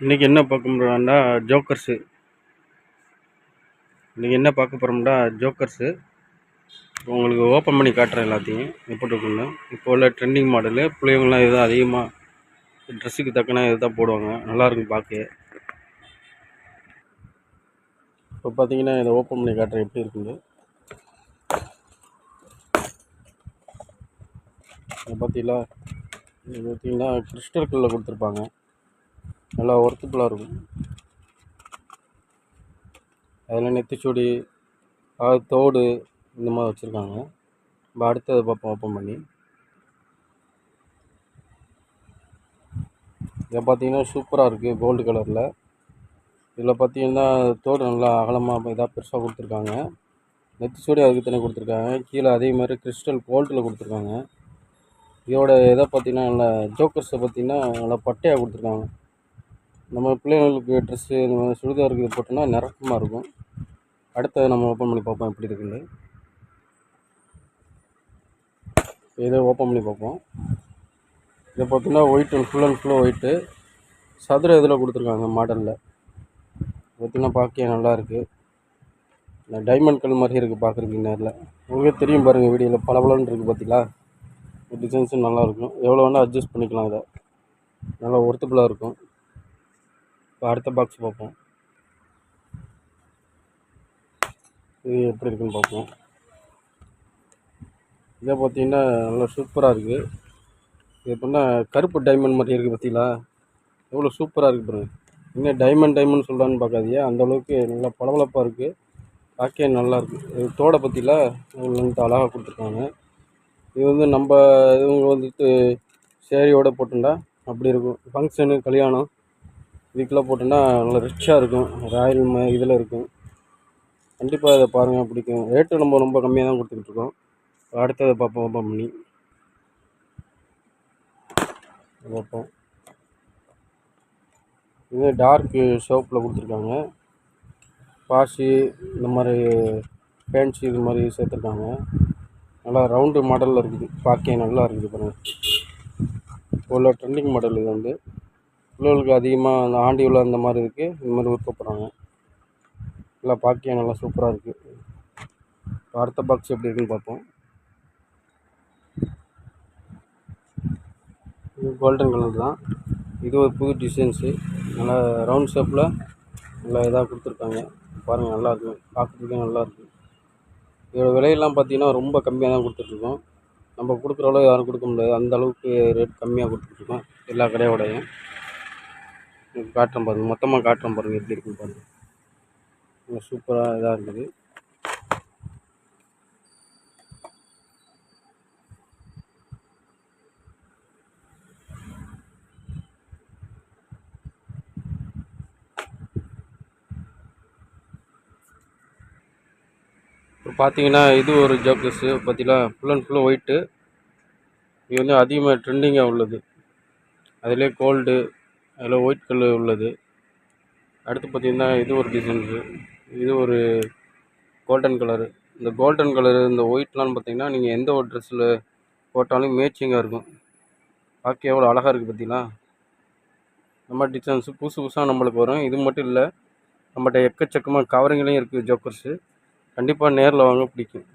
இன்றைக்கி என்ன பார்க்க போகிறோம்னா ஜோக்கர்ஸு. இன்றைக்கி என்ன பார்க்க போகிறோம்னா ஜோக்கர்ஸு. உங்களுக்கு ஓப்பன் பண்ணி காட்டுறேன் எல்லாத்தையும் எப்படி இருக்குன்னு இப்போ உள்ள ட்ரெண்டிங் மாடலு பிள்ளைங்களாம் இதுதான் அதிகமாக ட்ரெஸ்ஸுக்கு தக்கன இதுதான் போடுவாங்க. நல்லாயிருக்கும் பார்க்க இப்போ பார்த்தீங்கன்னா இதை ஓப்பன் பண்ணி காட்டுறேன் எப்படி இருக்குது பார்த்தீங்களா? இது பார்த்தீங்கன்னா கிறிஸ்டல் கல்லில் கொடுத்துருப்பாங்க. நல்லா ஒர்த்துபுளாக இருக்கும். அதில் நெத்திச்சுடி அதாவது தோடு இந்த மாதிரி வச்சுருக்காங்க. நம்ம அடுத்தது பார்ப்போம் ஓப்பன் பண்ணி. இதை பார்த்தீங்கன்னா சூப்பராக இருக்குது கோல்டு கலரில் இதில் பார்த்தீங்கன்னா தோடு நல்லா அகலமாக இதாக பெருசாக கொடுத்துருக்காங்க. நெத்திச்சுடி அதுக்கு தனியாக கொடுத்துருக்காங்க. கீழே அதே மாதிரி கிறிஸ்டல் கோல்டில் கொடுத்துருக்காங்க. இதோட இதை பார்த்தீங்கன்னா நல்லா ஜோக்கர்ஸை பார்த்தீங்கன்னா நல்லா பட்டையாக கொடுத்துருக்காங்க. நம்ம பிள்ளைங்களுக்கு ட்ரெஸ்ஸு இந்த மாதிரி சுடிதாருக்கு இது போட்டோம்னா நிறக்கமாக இருக்கும். அடுத்தது நம்ம ஓப்பன் பண்ணி பார்ப்போம் எப்படி இருக்குன்னு. இதை ஓப்பன் பண்ணி பார்ப்போம். இதை பார்த்தீங்கன்னா ஒயிட் அண்ட் ஃபுல் அண்ட் ஃபுல்லாக ஒயிட்டு சதுர இதில் கொடுத்துருக்காங்க மாடலில் பார்த்தீங்கன்னா பார்க்க நல்லாயிருக்கு டைமண்ட் கல் மாதிரி இருக்குது பார்க்குறதுக்கு நேரில். உங்களுக்கே தெரியும் பாருங்கள் வீடியோவில் பளபளன்னு இருக்குது பார்த்தீங்களா? டிசைன்ஸும் நல்லாயிருக்கும் எவ்வளோ வேணால் அட்ஜஸ்ட் பண்ணிக்கலாம் இதை. நல்லா ஒர்த்தபுளாக இருக்கும். இப்போ அடுத்த பாக்ஸ் பார்ப்போம். இது எப்படி இருக்குன்னு பார்ப்போம். இதை பார்த்தீங்கன்னா நல்லா சூப்பராக இருக்குது இது எப்படின்னா கருப்பு டைமண்ட் மாதிரி இருக்குது பார்த்தீங்களா? எவ்வளோ சூப்பராக இருக்குது பாருங்க. இன்னும் டைமண்ட் டைமண்ட் சொல்கிறான்னு பார்க்காதீங்க. அந்த அளவுக்கு நல்லா பளபளப்பாக இருக்குது பார்க்க நல்லா இருக்குது இது தோடை பற்றியில் லென்த் அழகாக கொடுத்துருக்காங்க. இது வந்து நம்ம இவங்க வந்துட்டு சேரியோடு போட்டுண்டா அப்படி இருக்கும். ஃபங்க்ஷனு கல்யாணம் இதுக்கெல்லாம் போட்டோன்னா நல்லா ரிச்சாக இருக்கும். ராயல் இதில் இருக்கும். கண்டிப்பாக இதை பாருங்கள் பிடிக்கும். ரேட்டு நம்ம ரொம்ப கம்மியாக தான் கொடுத்துக்கிட்ருக்கோம் அடுத்ததை பார்ப்போம் ஓப்பன் பண்ணி. பார்ப்போம். இது டார்க்கு ஷோப்பில் கொடுத்துருக்காங்க. பாசி இந்த மாதிரி ஃபேன்சி இது மாதிரி சேர்த்துருக்காங்க. நல்லா ரவுண்டு மாடலில் இருக்குது. பார்க்க நல்லா இருக்குது பாருங்கள் இப்போ உள்ள ட்ரெண்டிங் மாடல் இது வந்து. பிள்ளைகளுக்கு அதிகமாக அந்த ஆண்டி உள்ள அந்த மாதிரி இருக்குது இந்த மாதிரி விருப்பப்படுறாங்க நல்லா பார்க்க நல்லா சூப்பராக இருக்குது அடுத்த பாக்ஸ் எப்படி இருக்குன்னு பார்ப்போம். இது கோல்டன் கலர் தான். இது ஒரு புது டிசைன்ஸு நல்லா ரவுண்ட் ஷேப்பில் நல்லா இதாக கொடுத்துருக்காங்க. பாருங்கள் நல்லாயிருக்கும் பார்க்குறதுக்கே நல்லா இருக்குது இதோட விலையெல்லாம் பார்த்தீங்கன்னா ரொம்ப கம்மியாக தான் கொடுத்துட்ருக்கோம். நம்ம கொடுக்குற அளவு யாரும் கொடுக்க முடியாது. அந்த அளவுக்கு ரேட் கம்மியாக கொடுத்துட்ருக்கோம். எல்லா கடையோடையும். காட்டுறேன் பாருங்கள் மொத்தமாக காட்டுறேன் பாருங்கள் எப்படி இருக்குன்னு பாருங்கள் சூப்பராக இதாக இருக்குது. இப்போ பார்த்தீங்கன்னா இது ஒரு ஜோக்கர்ஸு பார்த்தீங்களா ஃபுல் அண்ட் ஃபுல்லாக ஒயிட்டு இது வந்து அதிகமாக ட்ரெண்டிங்காக உள்ளது. அதிலே கோல்டு அதில் ஒயிட் கலர் உள்ளது. அடுத்து பார்த்தீங்கன்னா இது ஒரு டிசைன்ஸு இது. ஒரு கோல்டன் கலரு இந்த கோல்டன் கலரு இந்த ஒயிட்லாம் பார்த்தீங்கன்னா நீங்கள் எந்த ஒரு ட்ரெஸ்ஸில் போட்டாலும் மேட்சிங்காக இருக்கும். பார்க்க எவ்வளோ அழகாக இருக்குது பார்த்தீங்களா? நம்ம மாதிரி டிசைன்ஸு புதுசு புதுசாக நம்மளுக்கு வரும். இது மட்டும் இல்லை நம்மகிட்ட எக்கச்சக்கமாக கவரிங்லேயும் இருக்குது ஜோக்கர்ஸு. கண்டிப்பாக நேரில் வாங்க பிடிக்கும்.